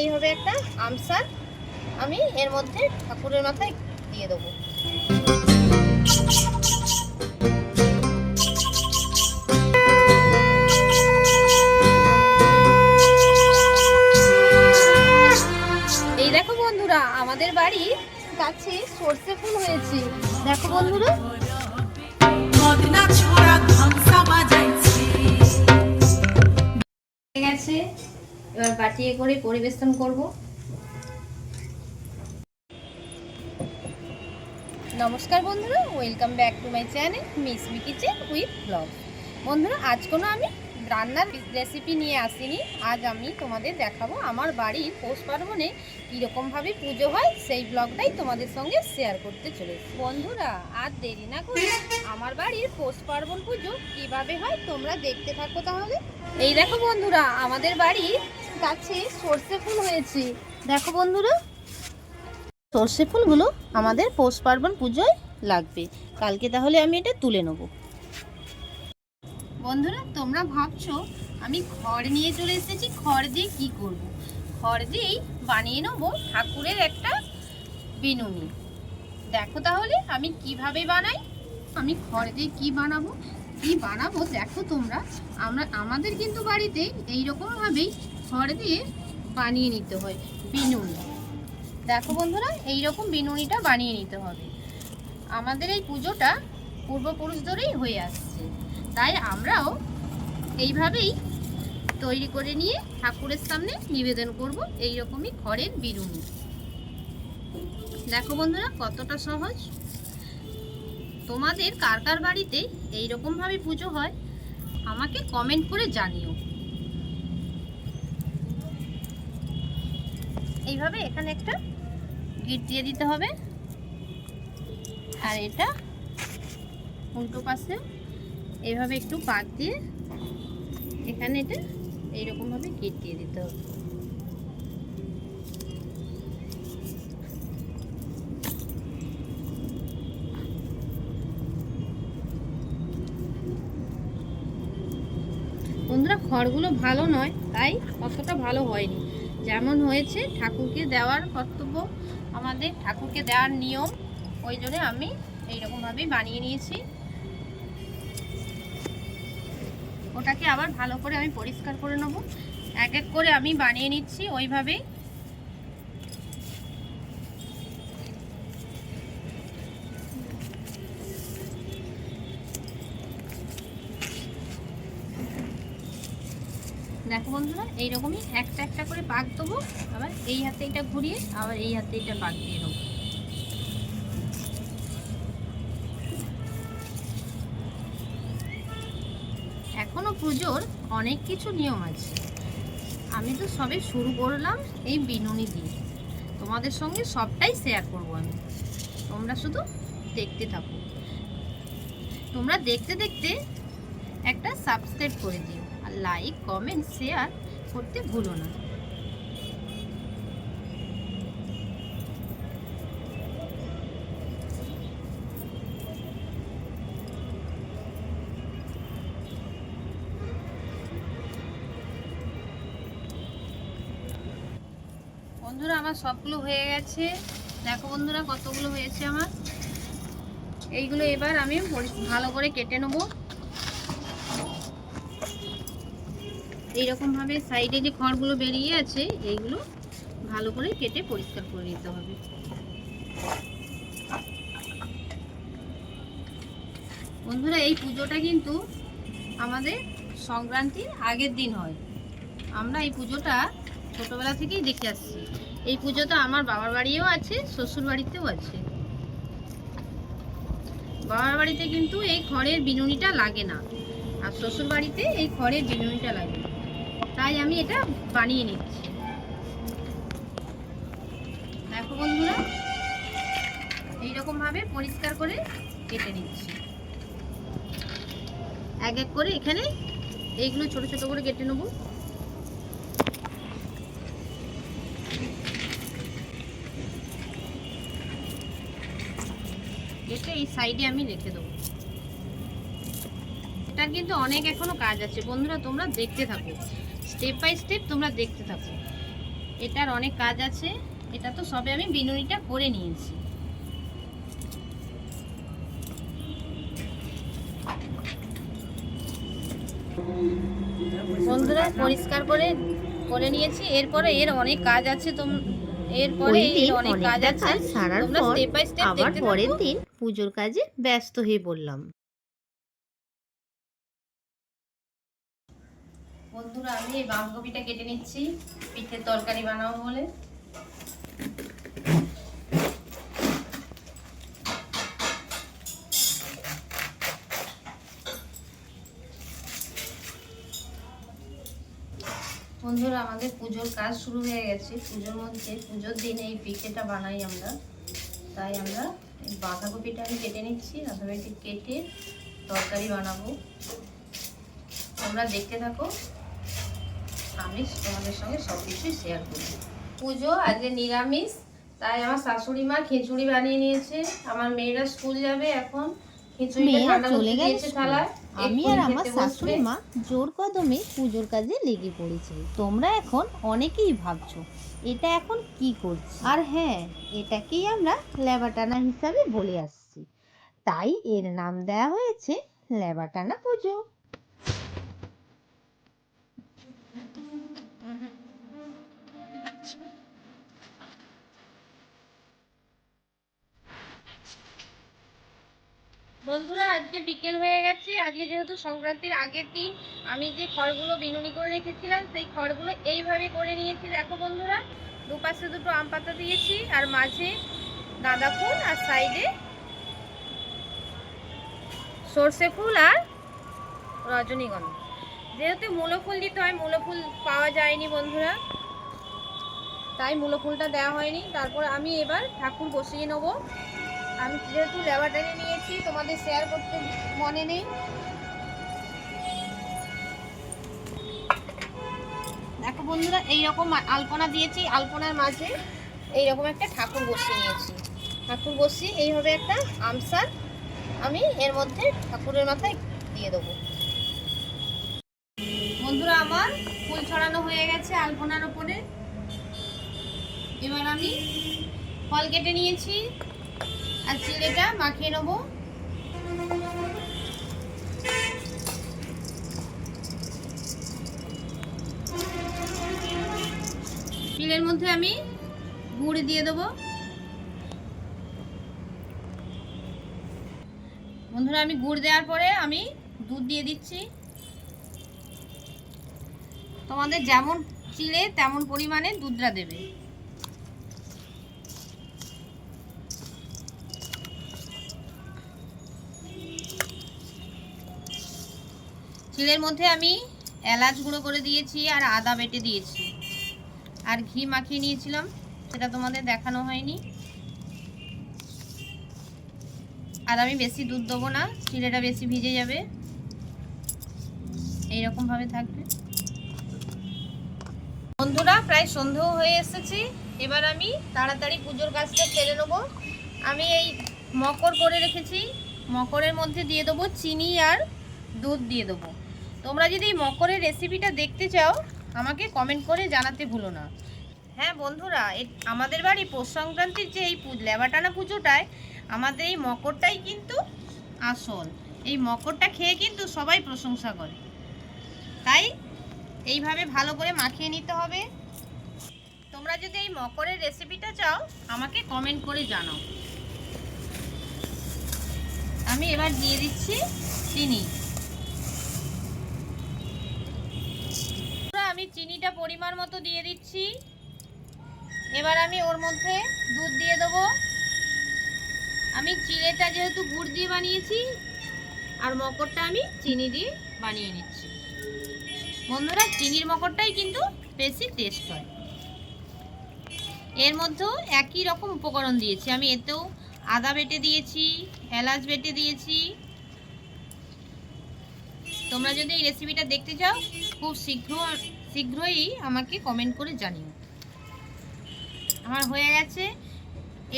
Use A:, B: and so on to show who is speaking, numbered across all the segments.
A: এইভাবে একটা আমসার আমি এর মধ্যে ঠাকুরের মাথায় দিয়ে দেবো। এই দেখো বন্ধুরা আমাদের বাড়ির কাছে সর্ষে ফুল হয়েছে। দেখো বন্ধুরা। গেছে। এবার বাটিয়ে করে পরিবেশন করব। নমস্কার বন্ধুরা welcome back to my channel miss me kitchen with blog বন্ধুরা আজ কোনো আমি রান্নার রেসিপি নিয়ে আসিনি। আজ আমি তোমাদের দেখাবো আমার বাড়ির পৌষ পার্বণে কীরকমভাবে পুজো হয়, সেই ব্লগটাই তোমাদের সঙ্গে শেয়ার করতে চলেছি। বন্ধুরা, আর দেরি না করে আমার বাড়ির পৌষ পার্বণ পুজো কীভাবে হয় তোমরা দেখতে থাকো তাহলে। এই দেখো বন্ধুরা, আমাদের বাড়ির কাছে সর্ষে ফুল হয়েছে। দেখো বন্ধুরা, সর্ষে ফুলগুলো আমাদের পৌষ পার্বণ পুজোয় লাগবে। কালকে তাহলে আমি এটা তুলে নেব। বন্ধুরা, তোমরা ভাবছ আমি খড় নিয়ে চলে এসেছি, খড় দিয়ে কি করব। খড় দিয়েই বানিয়ে নেব ঠাকুরের একটা বিনুনি। দেখো তাহলে আমি কীভাবে বানাই, আমি খড় দিয়ে কি বানাবো? কি বানাবো দেখো তোমরা। আমরা, আমাদের কিন্তু বাড়িতে এই রকমভাবেই খড় দিয়ে বানিয়ে নিতে হয়, বিনুনি। দেখো বন্ধুরা এই রকম বিনুনিটা বানিয়ে নিতে হবে। আমাদের এই পুজোটা পূর্বপুরুষ ধরেই হয়ে আসছে। তাই আমরাও এইভাবেই তৈরি করে নিয়ে ঠাকুরের সামনে নিবেদন করব এই রকমই খড়ের বিনুনি। দেখো বন্ধুরা, কতটা সহজ। তোমাদের কার কার বাড়িতে এই রকম পুজো হয়, আমাকে কমেন্ট করে জানিও। এইভাবে এখানে একটা গিট দিয়ে দিতে হবে। আর এটা উল্টো পাশে এইভাবে একটু পাক দিয়ে এখানে এটা এইরকম ভাবে গিট দিয়ে দিতে হবে। বন্ধুরা, খড়গুলো ভালো নয়, তাই অতটা ভালো হয়নি। যেমন হয়েছে, ঠাকুরকে দেওয়ার কর্তব্য আমাদের, ঠাকুরকে দেওয়ার নিয়ম, ওই জন্য আমি এইরকমভাবেই বানিয়ে নিয়েছি। ওটাকে আবার ভালো করে আমি পরিষ্কার করে নেব। এক এক করে আমি বানিয়ে নিচ্ছি, ওইভাবেই। দেখো বন্ধুরা, এইরকমই একটা একটা করে পাক দেবো। আবার এই হাতে এটা ঘুরিয়ে, আবার এই হাতে এটা পাক দিয়ে দেবো। এখনও পুজোর অনেক কিছু নিয়ম আছে। আমি তো সবে শুরু করলাম এই বিনুনি দিয়ে। তোমাদের সঙ্গে সবটাই শেয়ার করব আমি। তোমরা শুধু দেখতে থাকো। তোমরা দেখতে দেখতে একটা সাবস্ক্রাইব করে দিও। লাইক কমেন্ট শেয়ার করতে ভুলো না। বন্ধুরা, আমার সবগুলো হয়ে গেছে। দেখো বন্ধুরা, কতগুলো হয়েছে আমার? এইগুলো এবার আমি ভালো করে কেটে নেব। এইরকম ভাবে সাইডে যে খড়গুলো বেরিয়ে আছে, এইগুলো ভালো করে কেটে পরিষ্কার করে নিতে হবে। বন্ধুরা, এই পুজোটা কিন্তু আমাদের সংক্রান্তির আগের দিন হয়। আমরা এই পুজোটা ছোটবেলা থেকেই দেখে আসছি। এই পুজোটা আমার বাবার বাড়িও আছে, শ্বশুর বাড়িতেও আছে। বাবার বাড়িতে কিন্তু এই খড়ের বিনুনিটা লাগে না। আর শ্বশুর বাড়িতে এই খড়ের বিনুনিটা লাগে তাই আমি এটা বানিয়ে নিচ্ছি। দেখো বন্ধুরা এইরকম ভাবে পরিষ্কার করে কেটে নিচ্ছি। এক এক করে এখানে এইগুলো ছোট ছোট করে কেটে নেব। কেটে এই সাইডে আমি রেখে দেবো। এটার কিন্তু অনেক এখনও কাজ আছে। বন্ধুরা, তোমরা দেখতে থাকো। স্টেপ বাই স্টেপ তোমরা দেখতে থাকো। এটার অনেক কাজ আছে। এটা তো সবে আমি বিনুনিটা করে নিয়েছি। বন্ধুরা পরিষ্কার করে করে নিয়েছি। এরপরে এর অনেক কাজ আছে তোম এরপরে অনেক কাজ আছে।
B: সারার
A: তোমরা
B: পর
A: স্টেপ বাই স্টেপ
B: আবার পরের দিন পুজোর কাজে ব্যস্ত হয়ে পড়লাম।
A: বন্ধুরা, আমি এই বাঁধাকপিটা কেটে নিচ্ছি। পিঠের তরকারি বানাবো বলে। বন্ধুরা, আমাদের পুজোর কাজ শুরু হয়ে গেছে। পুজোর মধ্যে, পুজোর দিন এই পিঠেটা বানাই আমরা। তাই আমরা এই বাঁধাকপিটা আমি কেটে নিচ্ছি। বাঁধাকপি কেটে তরকারি বানাবো। তোমরা দেখতে থাকো। আমি তোমাদের সঙ্গে সব কিছুই শেয়ার করি পুজো আজকে নিরামিষ তাই আমার শাশুড়ি মা খিচুড়ি বানিয়ে নিয়েছে। আমার মেয়েরা স্কুল যাবে এখন।
B: আমি আর আমার শাশুড়ি মা জোর কদমে পুজোর কাজে লেগে পড়েছে। তোমরা এখন অনেকেই ভাবছ এটা এখন কি করছি? আর হ্যাঁ এটাকেই আমরা লেবাটানা হিসাবে বলে আসছি। তাই এর নাম দেওয়া হয়েছে লেবাটানা পুজো।
A: বন্ধুরা, আজকে বিকেল হয়ে গেছে। আজকে যেহেতু সংক্রান্তির আগের দিন, আমি যে খড়গুলো বিনুনি করে রেখেছিলাম, সেই খড়গুলো এইভাবে করে নিয়েছি। দেখো বন্ধুরা, দুপাশে দুটো আম পাতা দিয়েছি, আর মাঝে গাঁদা ফুল আর সাইডে সর্ষে ফুল আর রজনীগন্ধা। যেহেতু মূলো ফুল দিতে হয়, মূলো ফুল পাওয়া যায়নি বন্ধুরা। তাই মূলো ফুলটা দেওয়া হয়নি। তারপর আমি এবার ঠাকুর বসিয়ে নেব। আমি যেহেতু ল্যাবাটারি নিয়েছি, তোমাদের শেয়ার করতে মনে নেই। দেখো বন্ধুরা, এইরকম আলপনা দিয়েছি। আলপনার মাঝে এইরকম একটা ঠাকুর বসিয়ে নিয়েছি। ঠাকুর বসিয়ে এইভাবে একটা আমসার আমি এর মধ্যে ঠাকুরের মাথায় দিয়ে দেবো। বন্ধুরা, আমার ফুল ছড়ানো হয়ে গেছে আলপনার ওপরে। এবার আমি ফল কেটে নিয়েছি আর চিড়েটা মাখিয়ে নেব। চিড়ের মধ্যে আমি গুড় দিয়ে দেবো। বন্ধুরা, আমি গুড় দেওয়ার পরে আমি দুধ দিয়ে দিচ্ছি। তোমাদের যেমন চিড়ে তেমন পরিমাণে দুধটা দেবে। চিড়ের মধ্যে আমি এলাচ গুঁড়ো করে দিয়েছি আর আদা বেটে দিয়েছি। আর ঘি মাখিয়ে নিয়েছিলাম, সেটা তোমাদের দেখানো হয়নি। আর আমি বেশি দুধ দেবো না, চিড়েটা বেশি ভিজে যাবে। এইরকম ভাবে থাকবে। বন্ধুরা, প্রায় সন্ধেও হয়ে এসেছি। এবার আমি তাড়াতাড়ি পুজোর কাজটা সেরে নেব। আমি এই মকর করে রেখেছি। মকরের মধ্যে দিয়ে দেবো চিনি আর দুধ দিয়ে দেবো। তোমরা যদি মকরের রেসিপিটা দেখতে চাও, আমাকে কমেন্ট করে জানাতে ভুলো না। হ্যাঁ বন্ধুরা আমাদের বাড়ি পৌষ সংক্রান্তির যে এই লেবাটানা পুজোটায়, আমাদের এই মকরটাই কিন্তু আসল। এই মকরটা খেয়ে কিন্তু সবাই প্রশংসা করে। তাই, এইভাবে ভালো করে মাখিয়ে নিতে হবে। তোমরা যদি এই মকরের রেসিপিটা চাও, আমাকে কমেন্ট করে জানাও। আমি এবার দিয়ে দিচ্ছি চিনি। আমি চিনিটা পরিমাণ মতো দিয়ে দিচ্ছি। এবার আমি ওর মধ্যে দুধ দিয়ে দেবো। আমি চিড়েটা যেহেতু গুড় দিয়ে বানিয়েছি, আর মকরটা আমি চিনি দিয়ে বানিয়ে নিচ্ছি। বন্ধুরা, চিনির মকরটাই কিন্তু বেশি টেস্ট হয়। এর মধ্যেও একই রকম উপকরণ দিয়েছি। আমি এতেও আদা বেটে দিয়েছি, এলাচ বেটে দিয়েছি। তোমরা যদি এই রেসিপিটা দেখতে চাও খুব শীঘ্র, শীঘ্রই আমাকে কমেন্ট করে জানিও। আমার হয়ে গেছে।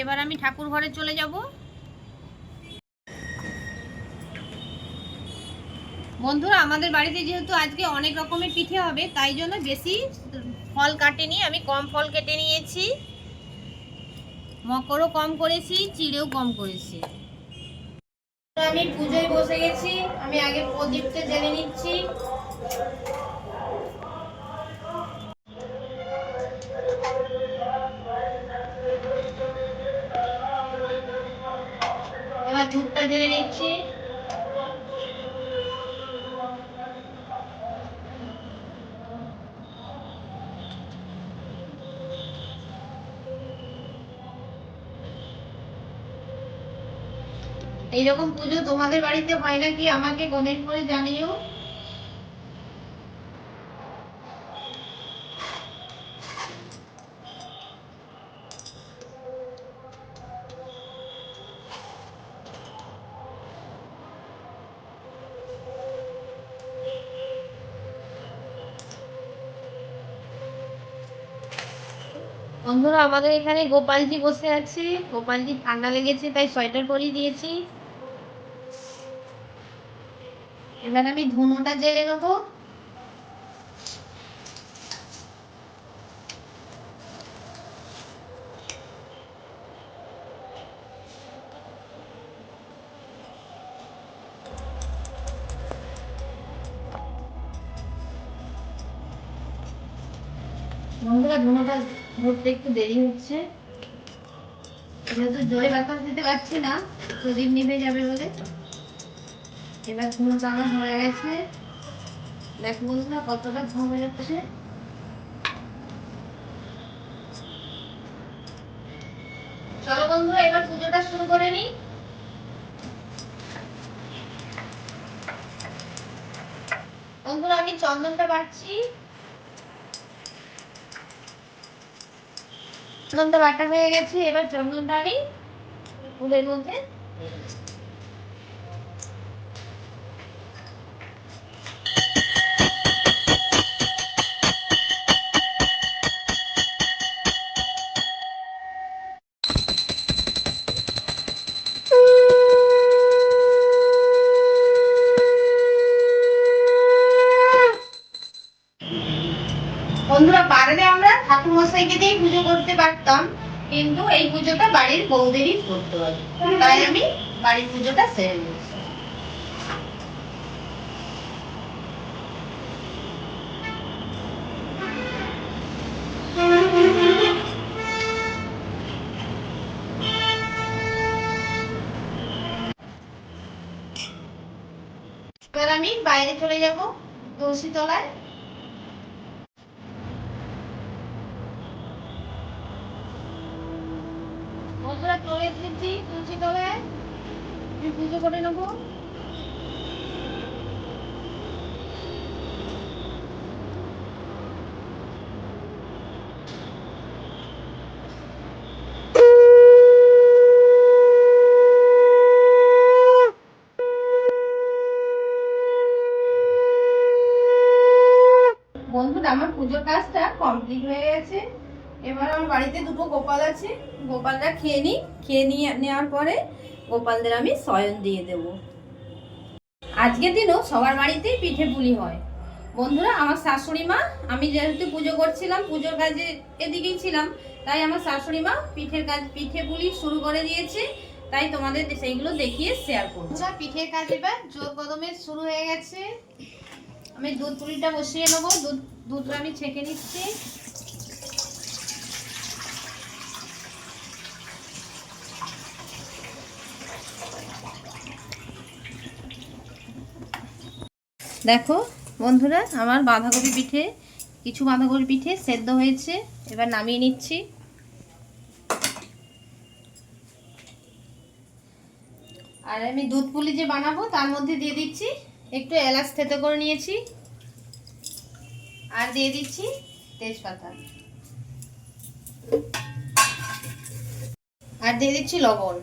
A: এবার আমি ঠাকুর ঘরে চলে যাব। বন্ধুরা, আমাদের বাড়িতে যেহেতু আজকে অনেক রকমের পিঠে হবে, তাই জন্য বেশি ফল কাটেনি। আমি কম ফল কেটে নিয়েছি। মকরও কম করেছি, চিড়েও কম করেছি। আমি পুজোয় বসে গেছি। আমি আগে প্রদীপটা জেলে নিচ্ছি। এবার ঢেলে দিচ্ছি এইরকম পুজো তোমাদের বাড়িতে হয় নাকি? আমাকে কমেন্ট করে জানিও। বন্ধুরা, আমাদের এখানে গোপালজি বসে আছে। গোপালজি ঠান্ডা লেগেছে, তাই সোয়েটার পরিয়ে দিয়েছি। এবার আমি ধুনোটা জেলে নেব। বন্ধুরা, ধুনোটা ধরতে একটু দেরি হচ্ছে। যেহেতু জোরে বাতাস দিতে পারছি না, প্রদীপ নিভে যাবে বলে। এবার ধুনো টানা হয়ে গেছে। দেখ বন্ধুরা, কতটা ধোঁয়া হয়ে যাচ্ছে চলো বন্ধুরা, এবার পুজোটা শুরু করে নিই। বন্ধুরা, আমি চন্দনটা বাড়ছি। চন্দনটা বাটার হয়ে গেছে এবার আমি ফুলের মধ্যে মশাইকে পুজো করতে পারতাম, কিন্তু এই পুজোটা বাড়ির বউদেরই করতে হবে। তাই আমি বাড়ির পুজোটা সেরে এবার আমি বাইরে চলে যাব, তুলসী তলায়। বন্ধুরা চলে এসেছি তুলসী আমি পুজো করে নেব। আমার পুজোর কাজটা কমপ্লিট হয়ে গেছে। এবার আমার বাড়িতে দুটো গোপাল আছে। গোপালরা খেয়ে নিই খেয়ে নিয়ে নেওয়ার পরে গোপালদের আমি শয়ন দিয়ে দেব। আজকের দিনও সবার বাড়িতেই পিঠে পুলি হয়। বন্ধুরা, আমার শাশুড়ি মা, আমি যেহেতু পুজো করছিলাম, পুজোর কাজে এদিকেই ছিলাম, তাই আমার শাশুড়ি মা পিঠের কাজ, পিঠে পুলি শুরু করে দিয়েছে। তাই তোমাদের সেইগুলো দেখিয়ে শেয়ার করব। পিঠের কাজ এবার জোর কদমে শুরু হয়ে গেছে। আমি দুধ পুলিটা বসিয়ে নেব। দুধ, দুধটা আমি ছেঁকে নিচ্ছি। দেখো, বন্ধুরা, আমার বাঁধাকপি পিঠে, কিছু বাঁধাকপি পিঠে সেদ্ধ হয়েছে। এবার নামিয়ে নিচ্ছি। আর আমি দুধ পুলি যে বানাবো, তার মধ্যে দিয়ে দিচ্ছি একটু এলাচ থেতে করে নিয়েছি। আর দিয়ে দিচ্ছি তেজপাতা। আর দিয়ে দিচ্ছি লবণ।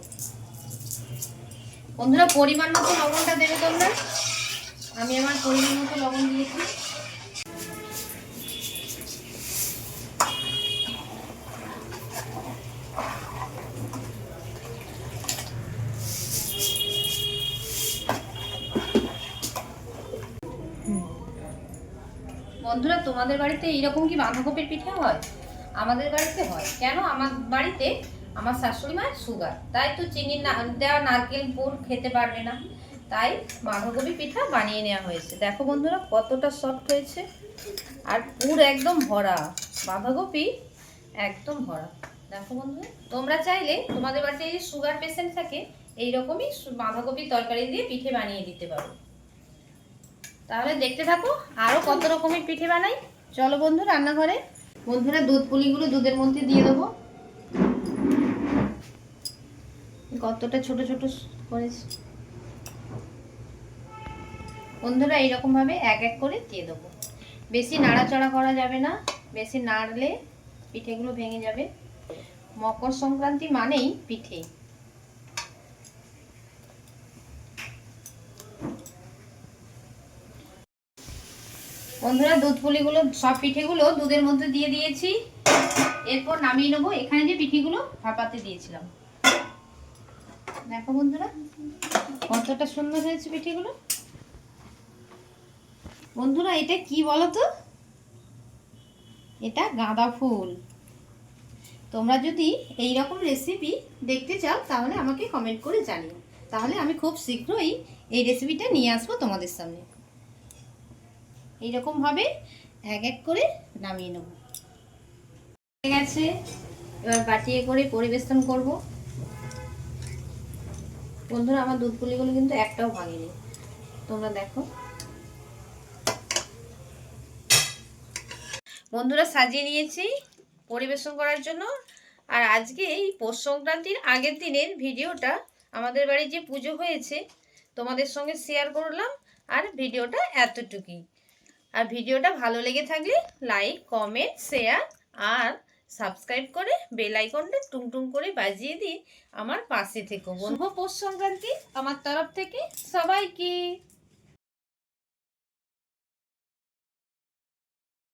A: বন্ধুরা, পরিমাণ মতো লবণটা দেবে তোমরা। আমি আমার পরিমাণ মতো লবণ দিয়েছি। বন্ধুরা, তোমাদের বাড়িতে এইরকম কি বাঁধাকপির পিঠে হয়? আমাদের বাড়িতে হয়। কেন? আমার বাড়িতে আমার শাশুড়ি মায়ের সুগার তাই তো চিনি না দেওয়া নারকেল পুর খেতে পারবে না। তাই বাঁধাকপি পিঠা বানিয়ে নেওয়া হয়েছে। দেখো বন্ধুরা কতটা সফট হয়েছে। আর পুর একদম ভরা। বাঁধাকপি একদম ভরা। দেখো বন্ধুরা, তোমরা চাইলে তোমাদের বাড়িতে যদি সুগার পেশেন্ট থাকে, এইরকমই বাঁধাকপির তরকারি দিয়ে পিঠে বানিয়ে দিতে পারো। তাহলে দেখতে থাকো, আরও কত রকমের পিঠে বানাই। চলো বন্ধু রান্নাঘরে। বন্ধুরা দুধ পুলিগুলো দুধের মধ্যে দিয়ে দেবো। কতটা ছোট ছোট করেছি বন্ধুরা এইরকম ভাবে এক এক করে দিয়ে দেবো। বেশি নাড়াচড়া করা যাবে না, বেশি নাড়লে পিঠেগুলো ভেঙে যাবে। মকর সংক্রান্তি মানেই পিঠে। বন্ধুরা দুধ পুলিগুলো সব পিঠেগুলো দুধের মধ্যে দিয়ে দিয়েছি। এরপর নামিয়ে নেব। এখানে যে পিঠেগুলো ভাপাতে দিয়েছিলাম। দেখো বন্ধুরা, কতটা সুন্দর হয়েছে পিঠেগুলো। বন্ধুরা, এটা কি বলো তো এটা গাঁদা ফুল। তোমরা যদি এই রকম রেসিপি দেখতে চাও, তাহলে আমাকে কমেন্ট করে জানিও। তাহলে আমি খুব শীঘ্রই এই রেসিপিটা নিয়ে আসব তোমাদের সামনে। এইরকমভাবে এক এক করে নামিয়ে নেব। হয়ে গেছে। এবার বাটিয়ে করে পরিবেশন করব। বন্ধুরা, আমার দুধ পুলিগুলো কিন্তু একটাও ভাঙেনি। তোমরা দেখো। বন্ধুরা সাজিয়ে নিয়েছি পরিবেশন করার জন্য। আর আজকে এই পৌষ সংক্রান্তির আগের দিনের ভিডিওটা আমাদের বাড়ি যে পুজো হয়েছে, তোমাদের সঙ্গে শেয়ার করলাম। আর ভিডিওটা এতটুকুই। আর ভিডিওটা ভালো লেগে থাকলে লাইক কমেন্ট শেয়ার আর সাবস্ক্রাইব করে বেল আইকনটা টুংটুং করে বাজিয়ে দিয়ে আমার পাশে থেকো। শুভ পৌষ সংক্রান্তি আমার তরফ থেকে সবাইকে